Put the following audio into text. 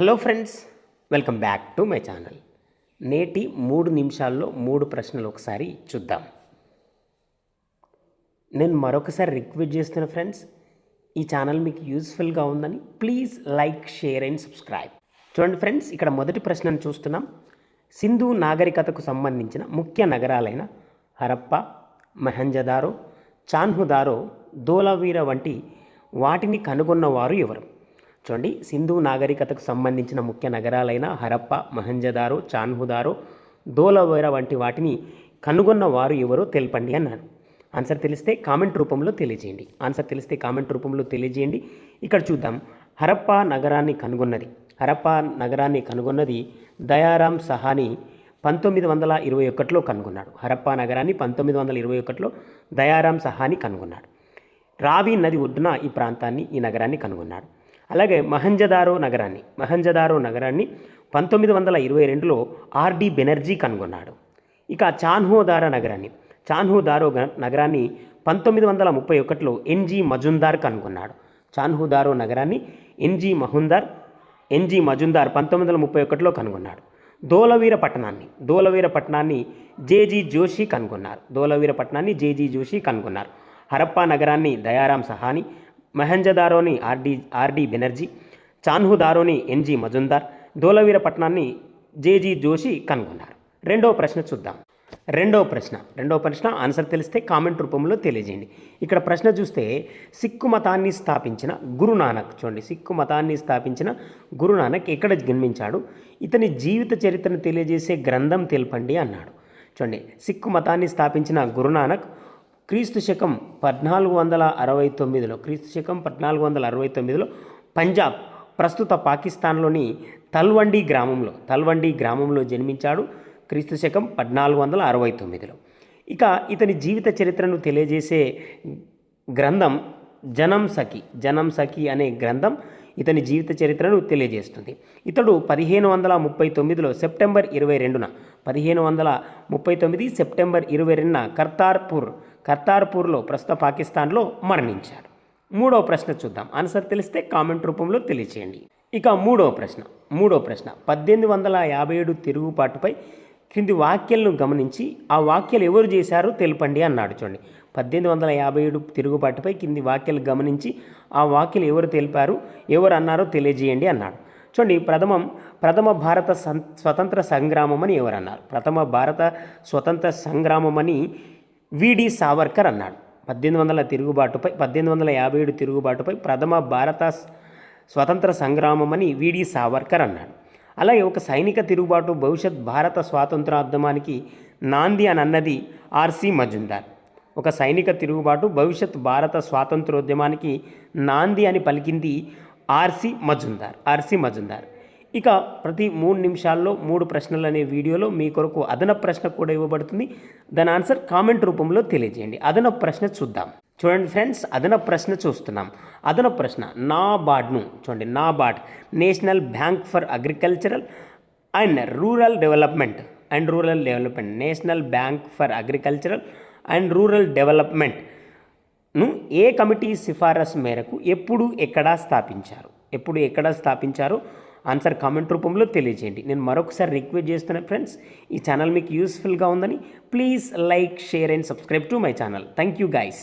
Hello friends welcome back to my channel నేటి మూడు నిమిషాల్లో మూడు ప్రశ్నలు ఒకసారి చూద్దాం. నేను మరొకసారి రిక్వెస్ట్ చేస్తున్న ఫ్రెండ్స్ ఈ ఛానల్ మీకు యూస్ఫుల్గా ఉందని please like share and subscribe చూడండి ఫ్రెండ్స్ ఇక్కడ మొదటి ప్రశ్నను చూస్తున్నాం. సింధు నాగరికతకు సంబంధించిన ముఖ్య నగరాలైన హరప్ప మహంజదారో చాన్హుదారో ధోలవీర వంటి వాటిని కనుగొన్నవారు ఎవరు? చూడండి సింధు నాగరికతకు సంబంధించిన ముఖ్య నగరాలైన హరప్ప మహంజదారో చాన్హుదారో ధోలవీర వంటి వాటిని కనుగొన్న వారు ఎవరో తెలపండి అన్నాడు. ఆన్సర్ తెలిస్తే కామెంట్ రూపంలో తెలియజేయండి. ఆన్సర్ తెలిస్తే కామెంట్ రూపంలో తెలియజేయండి. ఇక్కడ చూద్దాం. హరప్ప నగరాన్ని కనుగొన్నది. హరప్ప నగరాన్ని కనుగొన్నది దయారాం సహాని పంతొమ్మిది వందల ఇరవై ఒకటిలో కనుగొన్నాడు. హరప్ప నగరాన్ని పంతొమ్మిది వందల ఇరవై ఒకటిలో దయారాం సహాని కనుగొన్నాడు. రావి నది ఒడ్డున ఈ ప్రాంతాన్ని ఈ నగరాన్ని కనుగొన్నాడు. అలాగే మహంజదారో నగరాన్ని మహంజదారో నగరాన్ని పంతొమ్మిది వందల ఇరవై రెండులో ఆర్డి బెనర్జీ కనుగొన్నాడు. ఇక చాన్హోదార నగరాన్ని చాన్హోదారో నగరాన్ని పంతొమ్మిది వందల ముప్పై ఒకటిలో ఎన్జి మజుందార్ కనుగొన్నాడు. చాన్హోదారో నగరాన్ని ఎన్జి మహుందార్ ఎన్జి మజుందార్ పంతొమ్మిది వందల ముప్పై ఒకటిలో కనుగొన్నాడు. దోలవీర పట్టణాన్ని దోలవీర పట్టణాన్ని జేజీ జోషి కనుగొన్నారు. దోలవీర పట్టణాన్ని జేజీ జోషి కనుగొన్నారు. హరప్పా నగరాన్ని Dayaram Sahani మహంజదారోని R D R D Banerjee చాన్హుదారోని N G Majumdar Dholavira J G Joshi కనుగొన్నారు. రెండో ప్రశ్న చూద్దాం. రెండో ప్రశ్న. రెండవ ప్రశ్న ఆన్సర్ తెలిస్తే కామెంట్ రూపంలో తెలియజేయండి. ఇక్కడ ప్రశ్న చూస్తే సిక్కు మతాన్ని స్థాపించిన గురునానక్ చూడండి. సిక్కు మతాన్ని స్థాపించిన గురునానక్ ఎక్కడ జన్మించాడు? ఇతని జీవిత చరిత్రను తెలియజేసే గ్రంథం తెలపండి అన్నాడు. చూడండి. సిక్కు మతాన్ని స్థాపించిన గురునానక్ క్రీస్తు శకం పద్నాలుగు వందల అరవై తొమ్మిదిలో క్రీస్తు శకం పద్నాలుగు వందల అరవై తొమ్మిదిలో పంజాబ్ ప్రస్తుత పాకిస్తాన్లోని తల్వండి గ్రామంలో తల్వండి గ్రామంలో జన్మించాడు క్రీస్తు శకం పద్నాలుగు వందల అరవై తొమ్మిదిలో. ఇక ఇతని జీవిత చరిత్రను తెలియజేసే గ్రంథం జనం సఖి జనం సఖి అనే గ్రంథం ఇతని జీవిత చరిత్రను తెలియజేస్తుంది. ఇతడు పదిహేను వందల ముప్పై తొమ్మిదిలో సెప్టెంబర్ ఇరవై రెండున పదిహేను వందల ముప్పై తొమ్మిది సెప్టెంబర్ ఇరవై రెండున కర్తార్పూర్ కర్తార్పూర్లో ప్రస్తుత పాకిస్తాన్లో మరణించాడు. మూడవ ప్రశ్న చూద్దాం. ఆన్సర్ తెలిస్తే కామెంట్ రూపంలో తెలియచేయండి. ఇక మూడవ ప్రశ్న మూడవ ప్రశ్న. పద్దెనిమిది వందల యాభై ఏడు తిరుగుబాటుపై క్రింది వాక్యాలను గమనించి ఆ వాక్యాలు ఎవరు చేశారో తెలపండి అన్నాడు చూడండి. పద్దెనిమిది వందల యాభై ఏడు తిరుగుబాటుపై కింది వాక్యాలు గమనించి ఆ వాక్యలు ఎవరు తెలిపారు? ఎవరు అన్నారో తెలియజేయండి అన్నాడు. చూడండి ప్రథమం ప్రథమ భారత సం స్వతంత్ర సంగ్రామం అని ఎవరు అన్నారు ప్రథమ భారత స్వతంత్ర సంగ్రామం అని విడి సావర్కర్ అన్నాడు. పద్దెనిమిది వందల తిరుగుబాటుపై పద్దెనిమిది వందల యాభై ఏడు తిరుగుబాటుపై ప్రథమ భారత స్వతంత్ర సంగ్రామం అని విడి సావర్కర్ అన్నాడు. అలాగే ఒక సైనిక తిరుగుబాటు భవిష్యత్ భారత స్వాతంత్రోద్యమానికి నాంది అని అన్నది ఆర్సి మజుందార్. ఒక సైనిక తిరుగుబాటు భవిష్యత్ భారత స్వాతంత్రోద్యమానికి నాంది అని పలికింది ఆర్సి మజుందార్ ఆర్సి మజుందార్. ఇక ప్రతి మూడు నిమిషాల్లో మూడు ప్రశ్నలు అనే వీడియోలో మీ కొరకు అదన ప్రశ్న కూడా ఇవ్వబడుతుంది. దాని ఆన్సర్ కామెంట్ రూపంలో తెలియజేయండి. అదన ప్రశ్న చూద్దాం. చూడండి ఫ్రెండ్స్ అదన ప్రశ్న చూస్తున్నాం. అదనపు ప్రశ్న నాబార్డ్ను చూడండి NABARD national bank for agricultural and rural development and rural development national bank for agricultural and rural డెవలప్మెంట్ను ఏ కమిటీ సిఫారసు మేరకు ఎప్పుడు ఎక్కడ స్థాపించారు? ఎప్పుడు ఎక్కడ స్థాపించారో? ఆన్సర్ కామెంట్ రూపంలో తెలియజేయండి. నేను మరొకసారి రిక్వెస్ట్ చేస్తున్నా ఫ్రెండ్స్ ఈ ఛానల్ మీకు యూస్ఫుల్గా ఉందని please like share and subscribe to my channel. Thank you guys